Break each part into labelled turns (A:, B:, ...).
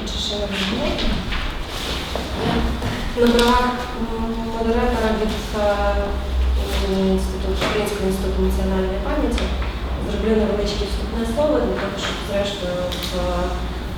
A: Колеги, я на правах модератора від е, інституту Українського інституту національної пам'яті зроблю невеличке вступне слово для того, щоб зрештою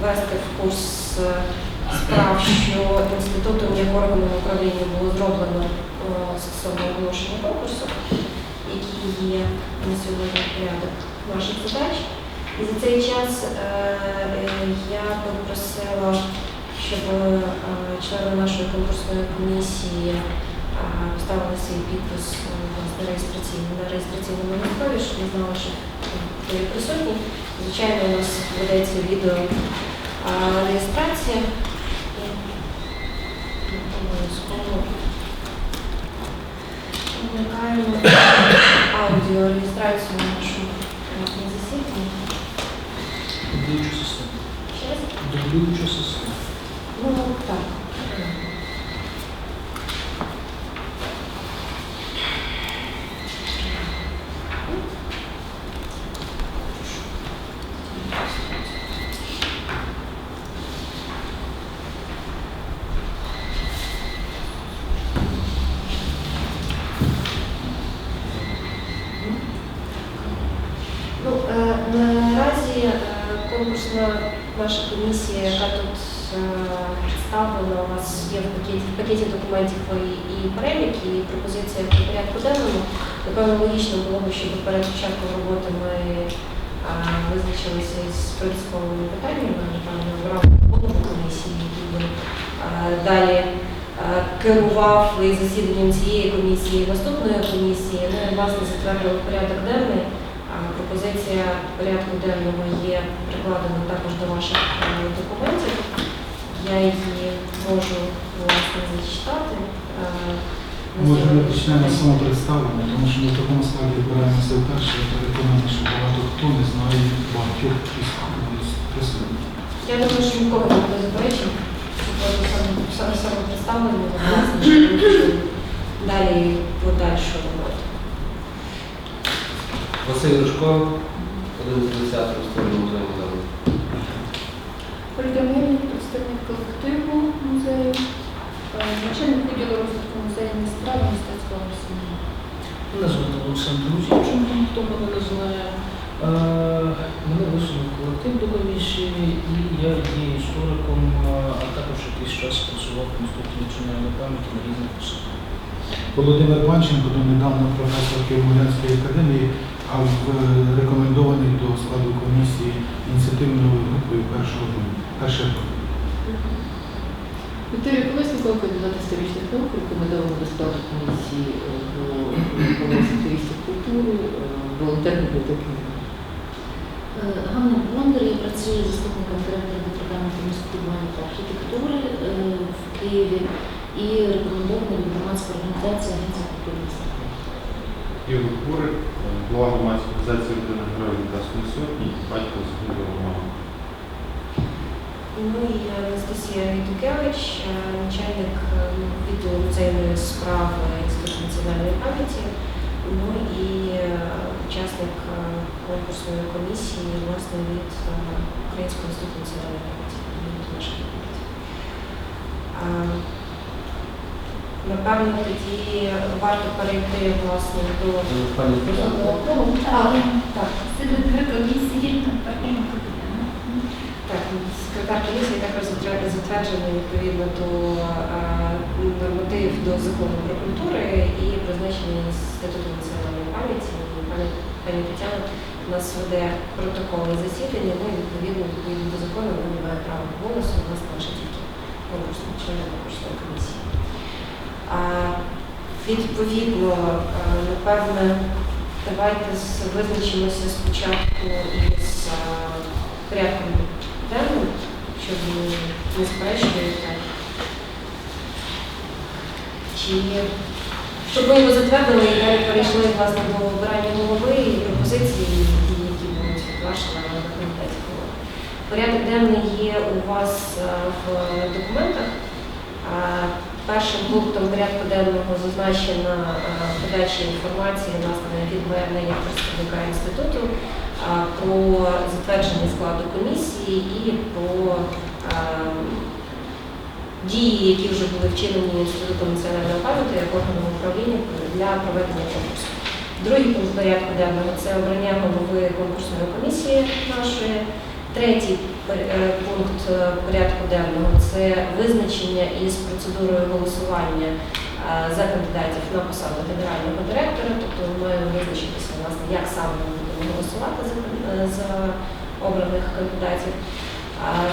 A: ввести в курс е, справ, що інститутом як органом управління було зроблено стосовно оголошення конкурсу, який є на сьогодні порядок наших задач. За цей час е, е, я би просила, щоб е, члени нашої конкурсної комісії е, поставили свій підпис е, на реєстраційному листові, щоб ми знали, що ви присутні. Звичайно, у нас ведеться відео е, реєстрація. Вмикаємо аудіореєстрацію нашу на засіданні.
B: Дублюючу систему. Дублюючу систему.
A: Ну, так. Ну, е, наразі е, конкурсна наша комісія, яка тут е, представлена, у вас є в пакеті, в пакеті документів і, перелік, і пропозиція по порядку денному. Напевно, логічно було б, щоб перед початком роботи ми визначилися із принциповими питаннями, напевно, обрали голову комісії, який би далі керував і засіданням цієї комісії, і наступної комісії. Ну, і, власне, затвердили порядок денний. Пропозиція порядку денного є прикладена також до ваших е, документів. Я її можу власне зачитати. Е,
C: Може, ми почнемо з самопредставлення, тому що ми в такому складі збираємося вперше. Я переконаний, що багато хто не знає багатьох із присутніх.
A: Я думаю, що нікого не буде що самопредставлення, власне, далі подальшу роботу.
D: Василь Рушко, один з ініціаторів створення
E: Представник колективу музею, е, начальник відділу розвитку музейної справи мистецького осіння.
B: Мене звати Олександр Рузівченко, хто мене не знає. Е, Мене висунув колектив до комісії, і я є істориком, е, а також якийсь час працював в інституті національної пам'яті на різних посадах.
C: Володимир Панченко донедавна професор Києво-Могилянської академії, а рекомендований до складу комісії ініціативною групою першого років.
F: Вікторія Колеснікова, кандидат історичних наук, рекомендовано до складу комісії е, до Колесі активістів культури, е, волонтерної бібліотеки.
G: Е, Ганна Бондар, я працюю заступником директора департаменту містобудування та архітектури е, в Києві і рекомендована від громадської організації Агенція культури та спорту.
H: Ігор Курик, голова громадської організації Героїв Небесної Сотні, батько загиблого Романа.
A: Ну і Анастасія Вітукевич, е, начальник е, відділу музейної справи Інституту національної пам'яті, ну і е, учасник е, конкурсної комісії власне від е, Українського інституту національної пам'яті від нашої пам'яті. Напевно, тоді варто перейти власне до
D: Пані
A: так.
E: Секретар комісії Артема Капітана.
A: Так, секретар комісії також затвер- затверджений відповідно до е, нормативів до закону про культури і призначений Інститутом національної пам'яті. Пані, Тетяна у нас веде протоколи засідання, ну і відповідно відповідно до закону вона не має права голосу, у нас лише тільки конкурсна члени конкурсної комісії. А, відповідно, е, напевне, давайте визначимося спочатку із е, порядком денним, щоб не сперечуєте. Чи щоб ми його затвердили і далі перейшли власне до обирання голови і пропозиції, які будуть вашими на комітеті. Порядок денний є у вас е, в документах. Е, Першим пунктом порядку денного зазначена е, подача інформації власне від мене представника інституту е, про затвердження складу комісії і про ем, дії, які вже були вчинені Інститутом національної пам'яті як органом управління для проведення конкурсу. Другий пункт порядку денного це обрання голови конкурсної комісії нашої. Третій е, пункт е, порядку денного це визначення із процедурою голосування е, за кандидатів на посаду генерального директора. Тобто ми маємо визначитися власне, як саме ми будемо голосувати за, е, за обраних кандидатів.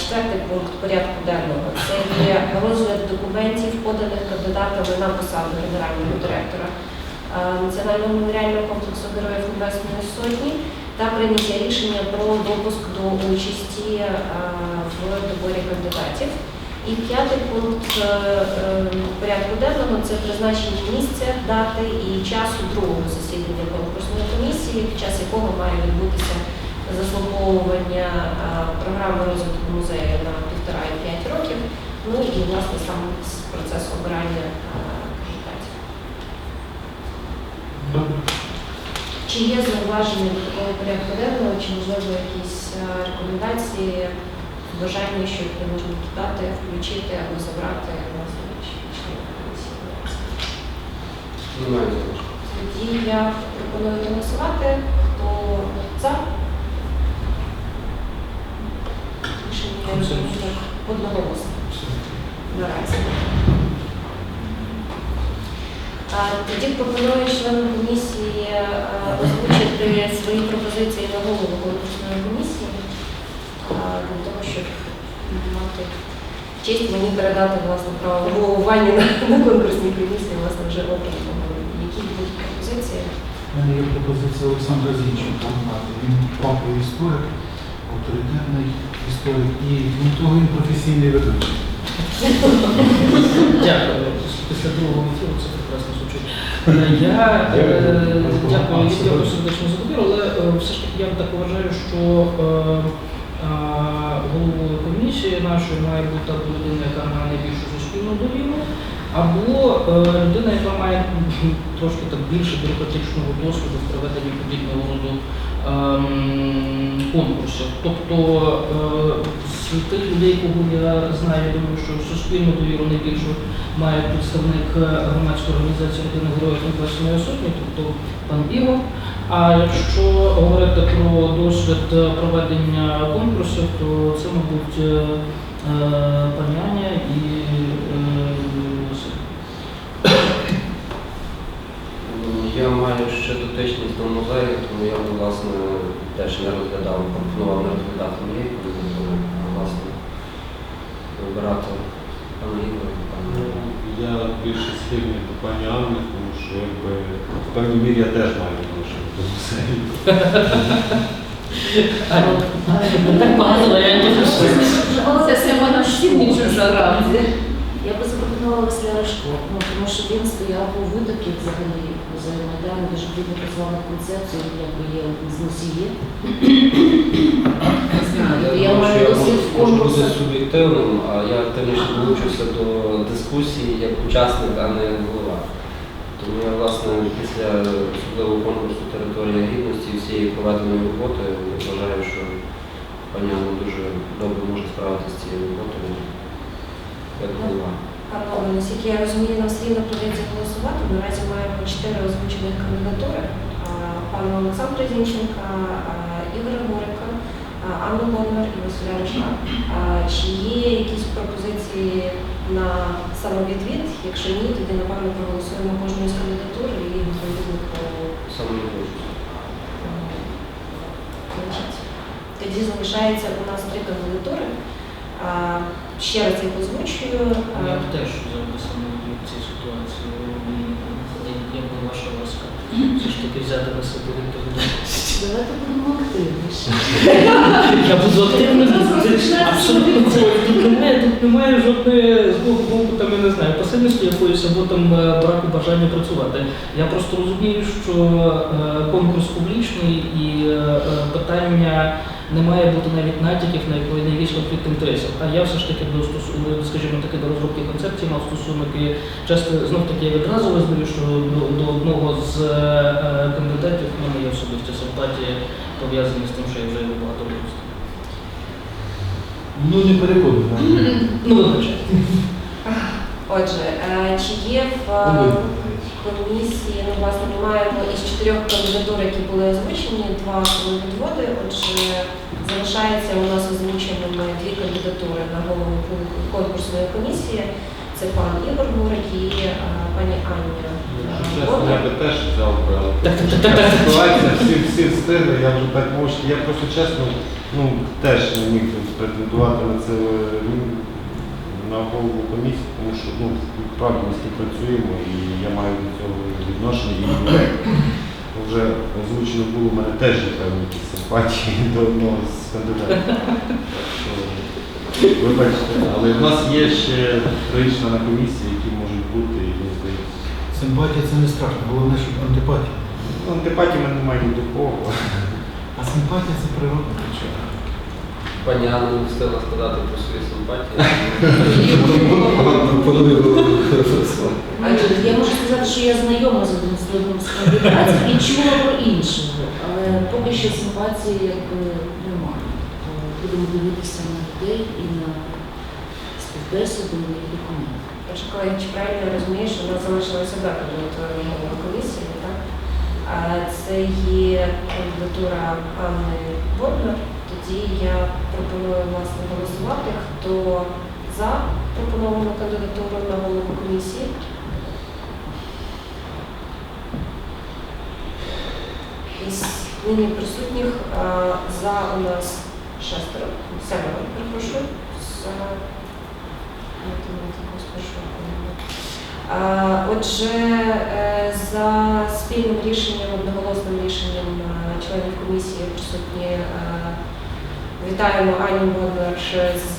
A: Четвертий пункт порядку денного це є розгляд документів, поданих кандидатами на посаду генерального директора е, Національного меморіального комплексу Героїв Небесної Сотні та прийняття рішення про допуск до участі е, в доборі кандидатів. І п'ятий пункт е, е, порядку денного це призначення місця, дати і часу другого засідання конкурсної комісії, під час якого має відбутися заслуговування програми розвитку музею на півтора і п'ять років. Ну і власне сам процес обирання е, кандидатів.
C: Добре.
A: Чи є зауваження до такого порядку денного, чи можливо якісь е, рекомендації, бажання, що які можна додати, включити або забрати на комісії?
D: Немає.
A: Тоді я пропоную голосувати. Хто за? Рішення одноголосно наразі. Тоді пропоную членам комісії озвучити свої пропозиції на голову конкурсної комісії для того, щоб мати честь мені передати власне право головування на, конкурсній комісії, власне, вже обраному. Які будуть пропозиції?
C: У мене є пропозиція Олександра Зінченка. Він паповий історик, авторитетний історик і крім того він професійний ведучий.
B: Дякую. Після другого ефіру це прекрасно звучить. Е, Я е, дякую, я дякую сердечно за довіру, але е, все ж таки я так вважаю, що головою комісії нашої має бути та людина, яка має найбільшу суспільну довіру, або е, людина, яка має трошки так більше бюрократичного досвіду в проведенні подібного роду ем, конкурсів. Тобто е, з тих людей, кого я знаю, я думаю, що суспільну довіру найбільшу має представник е, громадської організації родини Героїв Небесної Сотні, тобто пан Ігор. А якщо говорити про досвід проведення конкурсів, то це, мабуть, пані Аня і е, Василь.
D: Я маю ще дотичність до музею, тому я, власне, теж не розглядав, пропонував не розглядати а власне вибирати пана Ігоря
H: Ну, Я більше схильний до пані Анни, тому що якби в певній мірі я теж маю відношення до музею.
B: Так багато варіантів.
E: Це саме наш сильніший жарам.
G: Я Василя Рашко, ну, тому що він стояв у витокі взагалі музею Майдану, дуже плідно працював над концепцією, він якби є з носії.
D: Я
G: маю досвід
D: можу-
G: в
D: бути суб'єктивним, а я активніше долучився до дискусії як учасник, а не голова. Тому я, власне, після особливого конкурсу територія гідності і всієї проведеної роботи я вважаю, що пані Анна дуже добре може справитися з цією роботою як голова.
A: Панове, наскільки я розумію, нам слід прийдеться голосувати. Наразі маємо чотири озвучених кандидатури. Пана Олександра Зінченка, Ігоря Горика, Анну Бондар і Василя Ришка. А, Чи є якісь пропозиції на самовідвід? Якщо ні, тоді напевно проголосуємо кожну з кандидатур і відповідно по. Значить, Тоді залишається у нас три кандидатури. Ще раз їх озвучую.
B: Я б теж записаний в цій ситуації. Я ваша ласка. Все ж таки взяти на себе відповідальність.
G: Давайте будемо активніше.
B: Я буду активно абсолютно. Тут немає, тут немає жодної з боку боку, там я не знаю, пасивності якоїсь або там е, браку бажання працювати. Я просто розумію, що е, конкурс публічний і е, е, питання не має бути навіть натяків на якої на якийсь конфлікт інтересів. А я все ж таки до стосу- скажімо таки до розробки концепції мав стосунок і часто знов таки я відразу визнаю, що до, до одного з е, кандидатів в мене є особисті симпатії пов'язані з тим, що я вже його багато років.
C: Ну не переходимо.
B: Ну, вибачте.
A: Отже, е, чи є в е, комісії, ну, власне, ми маємо із чотирьох кандидатур, які були озвучені, два були відводи. Отже, залишається у нас озвученими дві кандидатури на голову конкурсної комісії. Це пан Ігор Мурик і е, пані Аня. Е,
H: чесно, я би теж взяв би, але ситуація, всі, всі встигли, я вже так мовчки. Я просто чесно, ну теж не міг претендувати на це ну, на голову комісії, тому що ну правда ми співпрацюємо і я маю до цього відношення. І вже озвучено було в мене теж є певні якісь симпатії до одного з кандидатів. Вибачте, але в нас є ще три члени комісії, які можуть бути, і мені здається.
C: Симпатія це не страшно, головне, щоб антипатія.
H: Ну, антипатії в мене немає ні до кого.
C: А симпатія це природна причина.
D: Пані Анна не встигла сказати про свої симпатії.
G: Я можу сказати, що я знайома з одним з одним з кандидатів і чула про іншого, але поки що симпатії якби немає. Е, Будемо дивитися на людей і на співбесіду і документи.
A: Колеги, чи правильно я розумію, що нас залишилася одна кандидатура на комісії, так? А це є кандидатура Анни Боднар. Тоді я пропоную власне голосувати. Хто за пропоновану кандидатуру на голову комісії? Із нині присутніх за у нас шестеро, семеро, перепрошую. Отже, е, за спільним рішенням, одноголосним рішенням е, членів комісії присутні е, вітаємо Аню Боднар з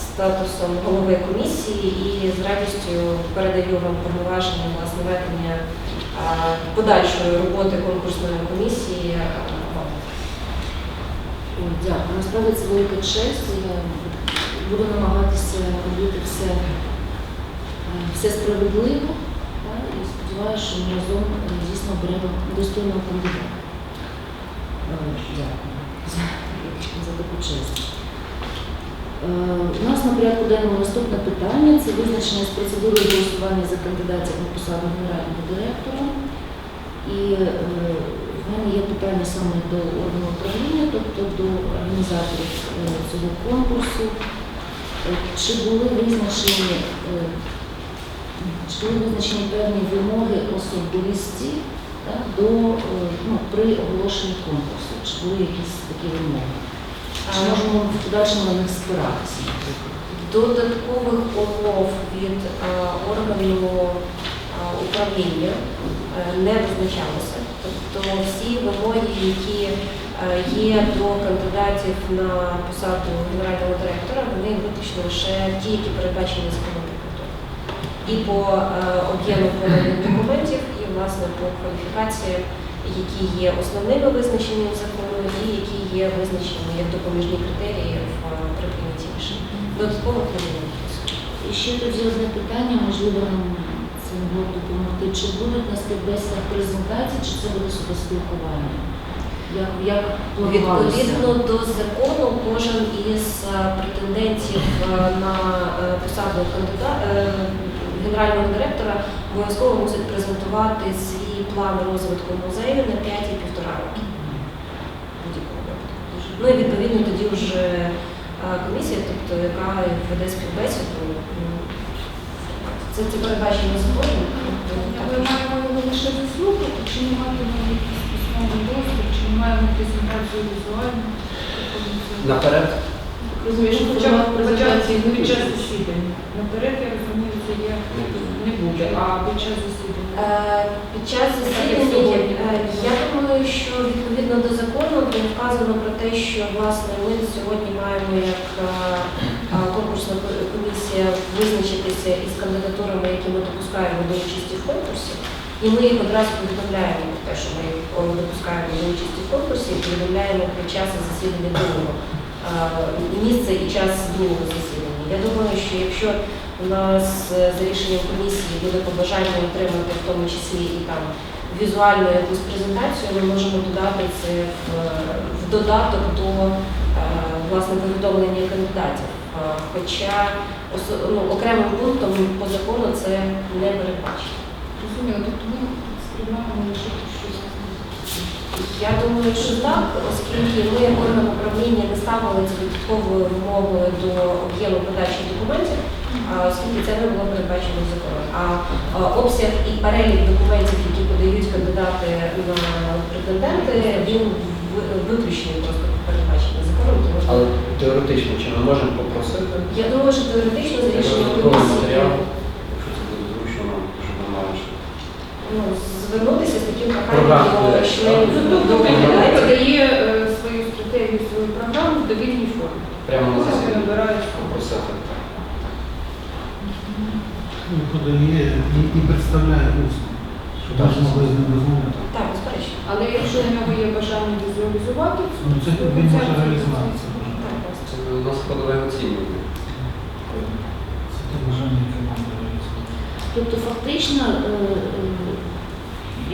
A: статусом голови комісії і з радістю передаю вам повноваження власне ведення е, подальшої роботи конкурсної комісії. е,
G: Дякую. Насправді це велика честь. Я буду намагатися робити все, е, все справедливо і сподіваюся, що ми разом е, дійсно оберемо достойного кандидата. Е, Дякую за, таку честь. Е, У нас на порядку денному наступне питання це визначення з процедури голосування за кандидатів на посаду генерального директора. І е, в мене є питання саме до органу управління, тобто до організаторів е, цього конкурсу. Чи були визначені, чи були визначені певні вимоги особисті так, до, е, ну, при оголошенні конкурсу? Чи були якісь такі вимоги? Чи можемо в подальшому на них спиратися?
A: Додаткових умов від е, органу е, управління не визначалося. Тобто всі вимоги, які є до кандидатів на посаду генерального директора, вони виключно лише ті, які передбачені законом про. І по е, об'єму поданих документів, і власне по кваліфікаціям, які є основними визначеннями закону, і які є визначеними як допоміжні критерії в е, при прийнятті рішень. Додаткових не.
G: І ще тоді одне питання, можливо, нам це могло б допомогти. Чи будуть на співбесідах презентації, чи це буде спілкування? Як, як?
A: Відповідно до закону, кожен із е, претендентів е, на е, посаду кандидата генерального директора обов'язково мусить презентувати свій план розвитку музею на 5 і півтора роки. Ну і відповідно тоді вже е, комісія, тобто яка веде співбесіду, ну, це, це передбачено законом. тобто,
E: Ми маємо його лише заслухати, чи ми матимемо якийсь письмовий доступ, чи ми маємо презентацію візуальну.
D: Наперед.
E: Розумієш,
F: Ну,
E: хоча б
F: презентації не
E: під час засідання. Наперед, я розумію, це є не буде, а під час засідання.
A: Е, Під час засідання е, я думаю, що відповідно до закону де вказано про те, що власне ми сьогодні маємо як е, конкурсна комісія визначитися із кандидатурами, які ми допускаємо до участі в конкурсі. І ми їх одразу повідомляємо про те, що ми їх допускаємо до участі в конкурсі, і повідомляємо про час засідання другого місце і час другого засідання. Я думаю, що якщо у нас е, за рішенням комісії буде побажання отримати в тому числі і там візуальну якусь презентацію, ми можемо додати це в, в додаток до е, власне повідомлення кандидатів. Е, Хоча ну, окремим пунктом по закону це не передбачено.
E: Розуміло, тобто ми сприймаємо лише
A: Я думаю, що так, оскільки ми як орган управління не ставили це додатковою вимогою до об'єму подачі документів, оскільки це не було передбачено законом. А обсяг і перелік документів, які подають кандидати на претенденти, він виключений просто передбачений законом. Тому що
D: Але теоретично, чи ми можемо попросити
A: я думаю, що теоретично за рішенням комісії
D: матеріал, якщо це буде зручно нам, щоб ми мали ще.
A: Ну, звернутися з таким проханням членів
E: Ну, тобто кандидат подає е, свою стратегію, свою програму в довільній формі.
D: Прямо на засіданні
E: набирають.
D: попросити.
C: Ну, подає і, і представляє усно, щоб ми змогли з ним розмовляти.
A: Так, безперечно.
E: Але якщо в нього є бажання візуалізувати,
C: Ну, це він може реалізувати Це
D: у нас складове оцінювання.
C: Це те бажання, яке можна реалізувати.
G: Тобто фактично, е, е,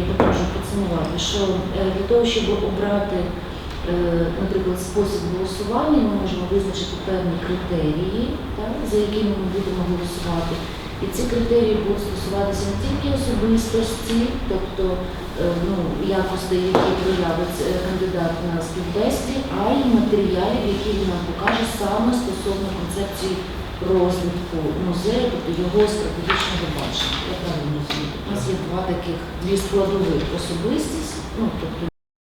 G: я так можу підсумувати, що е, для того, щоб обрати, е, наприклад, спосіб голосування, ми можемо визначити певні критерії, так, за якими ми будемо голосувати. І ці критерії будуть стосуватися не тільки особистості, тобто е, ну, якостей, які проявить кандидат на співбесіді, а й матеріалів, які він нам покаже саме стосовно концепції розвитку музею, тобто його стратегічного бачення. У нас є два таких дві складових особистість, ну тобто